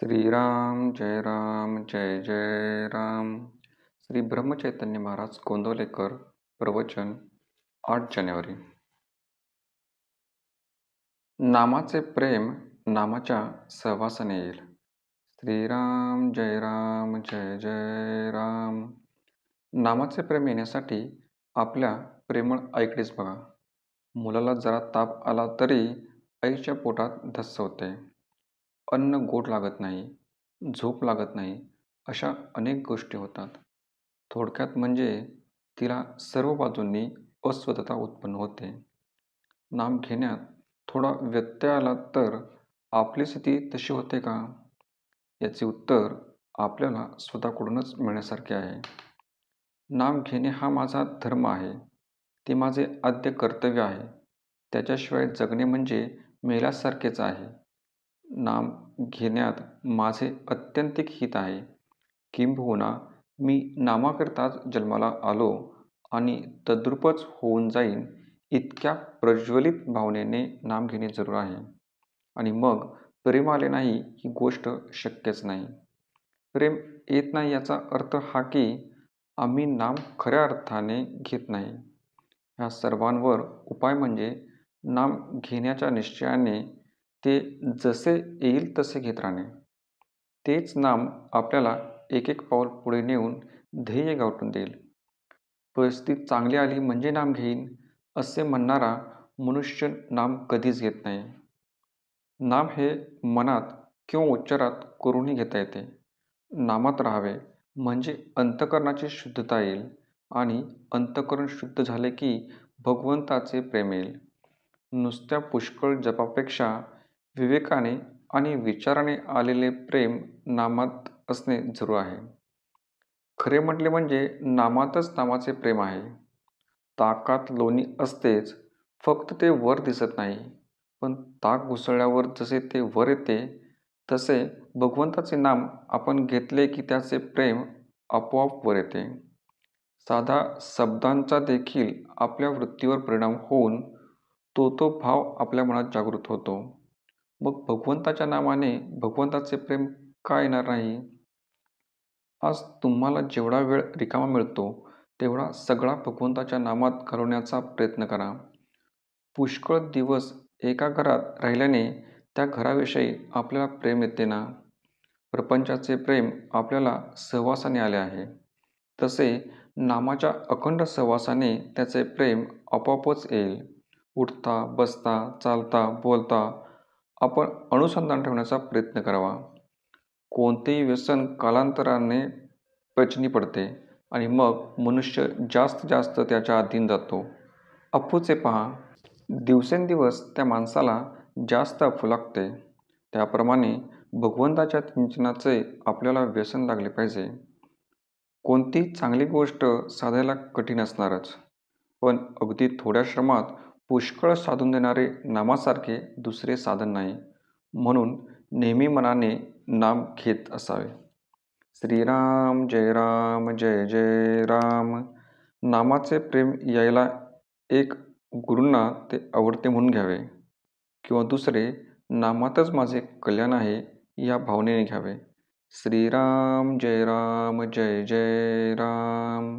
श्रीराम जय राम जय जय राम. श्री ब्रह्मचैतन्य महाराज गोंदवलेकर प्रवचन आठ जानेवारी. नामाचे प्रेम नामाच्या सहवासाने येईल. श्रीराम जय राम जय जय राम. नामाचे प्रेम येण्यासाठी आपल्या प्रेमळ आईकडेच बघा. मुलाला जरा ताप आला तरी आईच्या पोटात धस्स होते. अन्न गोड लागत नाही झोप लागत नाही अशा अनेक गोष्टी होतात. थोडक्यात म्हणजे तिला सर्व बाजूंनी अस्वस्थता उत्पन्न होते. नाम घेण्यात थोडा व्यत्यय आला तर आपली स्थिती तशी होते का? याचे उत्तर आपल्याला स्वतःकडूनच मिळण्यासारखे आहे. नाम घेणे हा माझा धर्म आहे. ते माझे आद्य कर्तव्य आहे. त्याच्याशिवाय जगणे म्हणजे मेल्यासारखेच आहे. नाम घेण्यात माझे अत्यंतिक हित आहे. किंबहुना मी नामाकरताच जन्माला आलो आणि तद्रूपच होऊन जाईन इतक्या प्रज्वलित भावनेने नाम घेणे जरूर आहे. आणि मग प्रेम आले नाही ही गोष्ट शक्यच नाही. प्रेम येत नाही याचा अर्थ हा की आम्ही नाम खऱ्या अर्थाने घेत नाही. ह्या सर्वांवर उपाय म्हणजे नाम घेण्याच्या निश्चयाने ते जसे येईल तसे घेत राहणे. तेच नाम आपल्याला एक एक पाऊल पुढे नेऊन ध्येय गावटून देईल. परिस्थिती चांगली आली म्हणजे नाम घेईन असे म्हणणारा मनुष्य नाम कधीच घेत नाही. नाम हे मनात किंवा उच्चारात करूनही घेता येते. नामात राहावे म्हणजे अंतकरणाची शुद्धता येईल आणि अंतकरण शुद्ध झाले की भगवंताचे प्रेम येईल. नुसत्या पुष्कळ जपापेक्षा विवेकाने आणि विचाराने आलेले प्रेम नामात असणे जरूर आहे. खरे म्हटले म्हणजे नामातच नामाचे प्रेम आहे. ताकात लोणी असतेच फक्त ते वर दिसत नाही. पण ताक घुसळल्यावर जसे ते वर येते तसे भगवंताचे नाम आपण घेतले की त्याचे प्रेम आपोआप वर येते. साधा शब्दांचा देखील आपल्या वृत्तीवर परिणाम होऊन तो तो भाव आपल्या मनात जागृत होतो. मग भगवंताच्या नामाने भगवंताचे प्रेम का येणार नाही? आज तुम्हाला जेवढा वेळ रिकामा मिळतो तेवढा सगळा भगवंताच्या नामात घालवण्याचा प्रयत्न करा. पुष्कळ दिवस एका घरात राहिल्याने त्या घराविषयी आपल्याला प्रेम येते ना? प्रपंचाचे प्रेम आपल्याला सहवासाने आले आहे. तसे नामाच्या अखंड सहवासाने त्याचे प्रेम आपोआपच येईल. उठता बसता चालता बोलता आपण अनुसंधान ठेवण्याचा प्रयत्न करावा. कोणतेही व्यसन कालांतराने पचनी पडते आणि मग मनुष्य जास्त जास्त त्याच्या अधीन जातो. अप्पूचे पहा. दिवसेंदिवस त्या माणसाला जास्त अफू लागते. त्याप्रमाणे भगवंताच्या सिंचनाचे आपल्याला व्यसन लागले पाहिजे. कोणती चांगली गोष्ट साधायला कठीण असणारच. पण अगदी थोड्या श्रमात पुष्कळ साधून देणारे नामासारखे दुसरे साधन नाही. म्हणून नेहमी मनाने नाम घेत असावे. श्रीराम जय राम जय जय राम. नामाचे प्रेम यायला एक गुरूंना ते आवडते म्हणून घ्यावे. किंवा दुसरे नामातच माझे कल्याण आहे या भावनेने घ्यावे. श्रीराम जय राम जय जय राम.